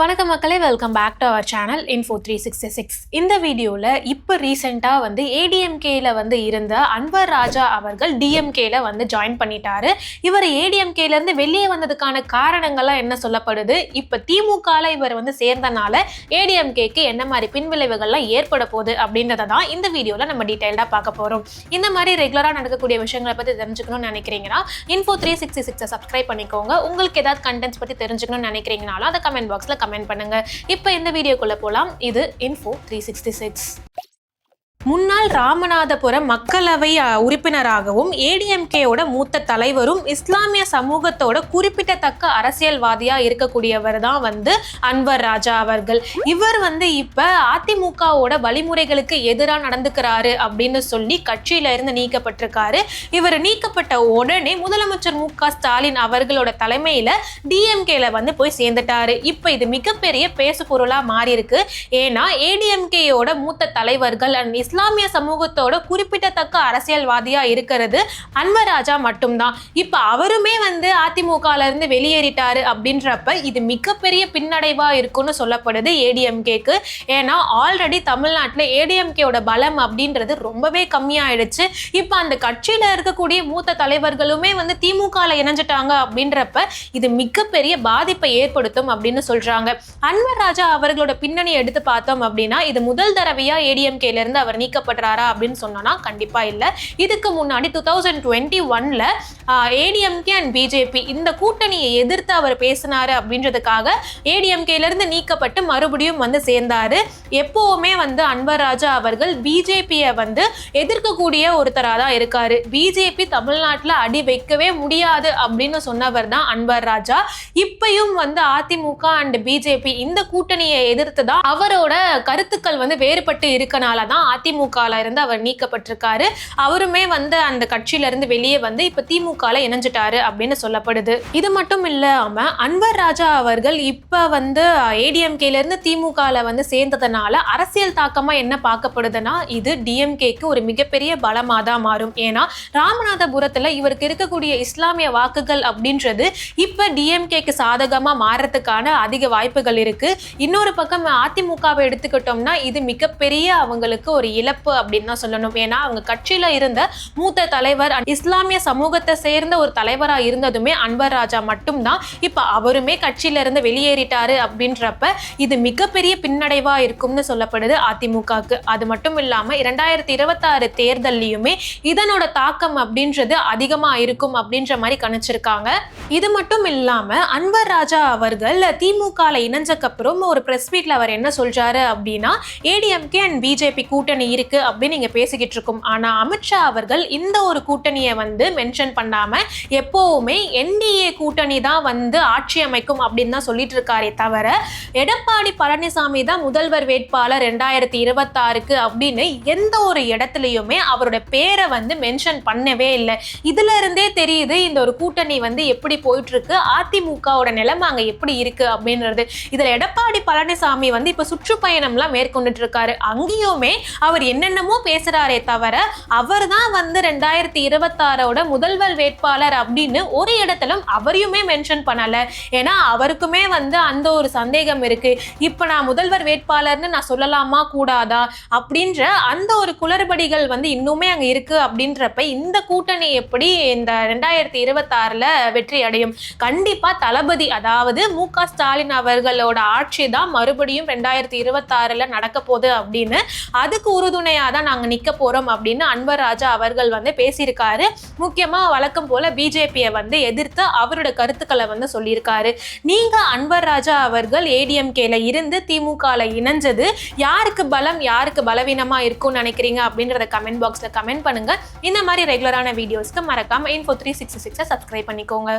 வணக்கம் மக்களே welcome back to our channel info three sixty six இந்த வீடியோவில் இப்போ ரீசெண்டாக வந்து ஏடிஎம்கேயில் வந்து இருந்த அன்வர் ராஜா அவர்கள் டிஎம்கேயில் வந்து ஜாயின் பண்ணிட்டாரு. இவர் ஏடிஎம்கேலேருந்து வெளியே வந்ததுக்கான காரணங்கள்லாம் என்ன சொல்லப்படுது? இப்போ திமுகவில் இவர் வந்து சேர்ந்தனால ஏடிஎம்கேக்கு என்ன மாதிரி பின்விளைவுகள்லாம் ஏற்பட போகுது அப்படின்றத தான் இந்த வீடியோவில் நம்ம டீட்டெயில்டாக பார்க்க போகிறோம் இந்த மாதிரி ரெகுலராக நடக்கக்கூடிய விஷயங்களை பற்றி தெரிஞ்சுக்கணும்னு நினைக்கிறீங்கன்னா இன்ஃபோ த்ரீ சிக்ஸ்டி சிக்ஸை சப்ஸ்கிரைப் பண்ணிக்கோங்க. உங்களுக்கு ஏதாவது கண்டென்ட்ஸ் பற்றி தெரிஞ்சுக்கணும்னு நினைக்கிறீங்கனாலும் அதை கமெண்ட் பாக்ஸில் கமெண்ட் பண்ணுங்க. இப்போ இந்த வீடியோக்குள்ள போலாம். இது இன்ஃபோ த்ரீ சிக்ஸ்டி சிக்ஸ் முன்னாள் ராமநாதபுரம் மக்களவை உறுப்பினராகவும் ஏடிஎம்கேயோட மூத்த தலைவரும் இஸ்லாமிய சமூகத்தோட குறிப்பிடத்தக்க அரசியல்வாதியா இருக்கக்கூடியவர் தான் வந்து அன்வர் ராஜா அவர்கள். இவர் வந்து இப்ப அதிமுகவோட வழிமுறைகளுக்கு எதிராக நடந்துக்கிறாரு அப்படின்னு சொல்லி கட்சியில இருந்து நீக்கப்பட்டிருக்காரு. இவர் நீக்கப்பட்ட உடனே முதலமைச்சர் மு க ஸ்டாலின் அவர்களோட தலைமையில டிஎம்கேல வந்து போய் சேர்ந்துட்டாரு. இப்ப இது மிகப்பெரிய பேசு பொருளா மாறி இருக்கு ஏன்னா ஏடிஎம்கேயோட மூத்த தலைவர்கள் அண்ட் இஸ்லாமிய சமூகத்தோட குறிப்பிடத்தக்க அரசியல்வாதியா இருக்கிறது அன்வர் ராஜா மட்டும்தான். இப்ப அவருமே வந்து அதிமுகல இருந்து வெளியேறிட்டாரு அப்படின்றப்ப இது மிகப்பெரிய பின்னடைவா இருக்கும்னு சொல்லப்படுது ஏடிஎம்கேக்கு. ஏன்னா ஆல்ரெடி தமிழ்நாட்டில் ஏடிஎம்கேயோட பலம் அப்படின்றது ரொம்பவே கம்மியாயிடுச்சு. இப்போ அந்த கட்சியில் இருக்கக்கூடிய மூத்த தலைவர்களுமே வந்து திமுகவில் இணைஞ்சிட்டாங்க அப்படின்றப்ப இது மிகப்பெரிய பாதிப்பை ஏற்படுத்தும் அப்படின்னு சொல்கிறாங்க அன்வர் ராஜா அவர்களோட பின்னணி எடுத்து பார்த்தோம் அப்படின்னா இது முதல் தடவையாக ஏடிஎம்கேலேருந்து அவர் நீக்கப்படுறாரா அப்படின்னு சொன்னோன்னா கண்டிப்பா இல்லை. இதுக்கு முன்னாடி டூ தௌசண்ட் டுவெண்ட்டி ஒன்ல ஏடிஎம்கே அண்ட் பிஜேபி இந்த கூட்டணியை எதிர்த்து அவர் பேசினாரு அப்படின்றதுக்காக ஏடிஎம்கேல இருந்து நீக்கப்பட்டு மறுபடியும் வந்து சேர்ந்தாரு. எப்பவுமே வந்து அன்வர் ராஜா அவர்கள் பிஜேபியை வந்து எதிர்க்கக்கூடிய ஒருத்தராக தான் இருக்காரு பிஜேபி தமிழ்நாட்டில் அடி வைக்கவே முடியாது அப்படின்னு சொன்னவர் தான் அன்வர் ராஜா. இப்பையும் வந்து அதிமுக அண்ட் பிஜேபி இந்த கூட்டணியை எதிர்த்து தான் அவரோட கருத்துக்கள் வந்து வேறுபட்டு இருக்கனால தான் அதிமுகல இருந்து அவர் நீக்கப்பட்டிருக்காரு. அவருமே வந்து அந்த கட்சியில இருந்து வெளியே வந்து இப்ப திமுகல இணைஞ்சிட்டாரு அப்படின்னு சொல்லப்படுது. இது மட்டும் இல்லாம அன்வர் ராஜா அவர்கள் இப்ப வந்து ஏடிஎம்கேல இருந்து திமுகல வந்து சேர்ந்ததுனால அரசியல் தாக்கமா என்ன பார்க்கப்படுதுன்னா இது டிஎம்கேக்கு ஒரு மிகப்பெரிய பலமா தான் மாறும். ஏன்னா ராமநாதபுரத்துல இவருக்கு இருக்கக்கூடிய இஸ்லாமிய வாக்குகள் அப்படின்றது இப்ப டிஎம்கேக்கு சாதகமா மாறத்துக்கான அதிக வாய்ப்புகள் இருக்கு. இன்னொரு பக்கம் அதிமுகவை எடுத்துக்கிட்டோம்னா இது மிகப்பெரிய அவங்களுக்கு ஒரு இழப்பு அப்படின்னு தான் சொல்லணும். ஏன்னா அவங்க கட்சியில இருந்த மூத்த தலைவர் இஸ்லாமிய சமூகத்தை சேர்ந்த ஒரு தலைவரா இருந்ததுமே அன்வர் ராஜா மட்டும்தான். இப்ப அவருமே கட்சியில இருந்து வெளியேறிட்டாரு அப்படின்றப்ப இது மிகப்பெரிய பின்னடைவா இருக்கும்னு சொல்லப்படுது அதிமுகக்கு அது மட்டும் இல்லாம இரண்டாயிரத்தி இருபத்தாறு தேர்தல்லையுமே இதனோட தாக்கம் அப்படின்றது அதிகமா இருக்கும் அப்படின்ற மாதிரி கணிச்சிருக்காங்க. இது மட்டும் இல்லாம அன்வர் ராஜா அவர்கள் திமுகல இணைஞ்சக்கப்புறம் ஒரு பிரஸ் மீட்ல அவர் என்ன சொல்றாரு அப்படின்னா ஏடிஎம்கே அண்ட் பிஜேபி கூட்டணி இருக்கு அப்படின்னு நீங்க பேசிக்கிட்டு இருக்கோம். ஆனா அமித்ஷா அவர்கள் இந்த ஒரு கூட்டணியை வந்து மென்ஷன் பண்ணாம எப்பவுமே என்டிஏ கூட்டணி தான் வந்து ஆட்சி அமைக்கும் அப்படின்னு தான் சொல்லிட்டு இருக்காரே தவிர எடப்பாடி பழனிசாமி தான் முதல்வர் வேட்பாளர் ரெண்டாயிரத்தி இருபத்தாறுக்கு அப்படின்னு எந்த ஒரு இடத்துலையுமே அவரோட பேரை வந்து மென்ஷன் பண்ணவே இல்லை. இதுல இருந்தே தெரியுது இந்த ஒரு கூட்டணி வந்து எப்படி போயிட்டு இருக்கு அதிமுகவோட நிலைமை அங்க எப்படி இருக்கு அப்படின்றது. இதுல எடப்பாடி பழனிசாமி வந்து இப்ப சுற்றுப்பயணம்லாம் மேற்கொண்டுட்டு இருக்காரு. அங்கேயுமே அவர் என்னென்னமோ பேசுறாரே தவிர அவர் தான் வந்து ரெண்டாயிரத்தி இருபத்தாறோட முதல்வர் வேட்பாளர் அப்படின்னு ஒரு இடத்திலும் அவரையுமே மென்ஷன் பண்ணல. ஏன்னா அவருக்குமே வந்து அந்த ஒரு சந்தேகம் இருக்கு. இப்ப நான் முதல்வர் வேட்பாளர்னு நான் சொல்லலாமா கூடாதா? அப்படின்ற அந்த ஒரு குளறுபடிகள் வந்து இன்னுமே அங்க இருக்கு அப்படின்றப்ப இந்த கூட்டணி எப்படி இந்த ரெண்டாயிரத்தி இருபத்தாறுல வெற்றி அடையும்? கண்டிப்பா தளபதி அதாவது மு க ஸ்டாலின் அவர்களோட ஆட்சி தான் மறுபடியும் ரெண்டாயிரத்தி இருபத்தாறுல நடக்க போகுது அப்படின்னு அதுக்கு உறுதுணையாக தான் நாங்கள் நிற்க போகிறோம் அப்படின்னு அன்வர் ராஜா அவர்கள் வந்து பேசியிருக்காரு. முக்கியமாக வழக்கம் போல் பிஜேபியை வந்து எதிர்த்து அவரோட கருத்துக்களை வந்து சொல்லியிருக்காரு. நீங்கள் அன்வர் ராஜா அவர்கள் ஏடிஎம்கேல இருந்து திமுகவில் இணைஞ்சது யாருக்கு பலம் யாருக்கு பலவீனமாக இருக்கும்னு நினைக்கிறீங்க அப்படின்றத கமெண்ட் பாக்ஸில் கமெண்ட் பண்ணுங்கள் இந்த மாதிரி ரெகுலரான வீடியோஸ்க்கு மறக்காமல் இன்ஃபோ த்ரீ சிக்ஸ் சிக்ஸை சப்ஸ்கிரைப் பண்ணிக்கோங்க.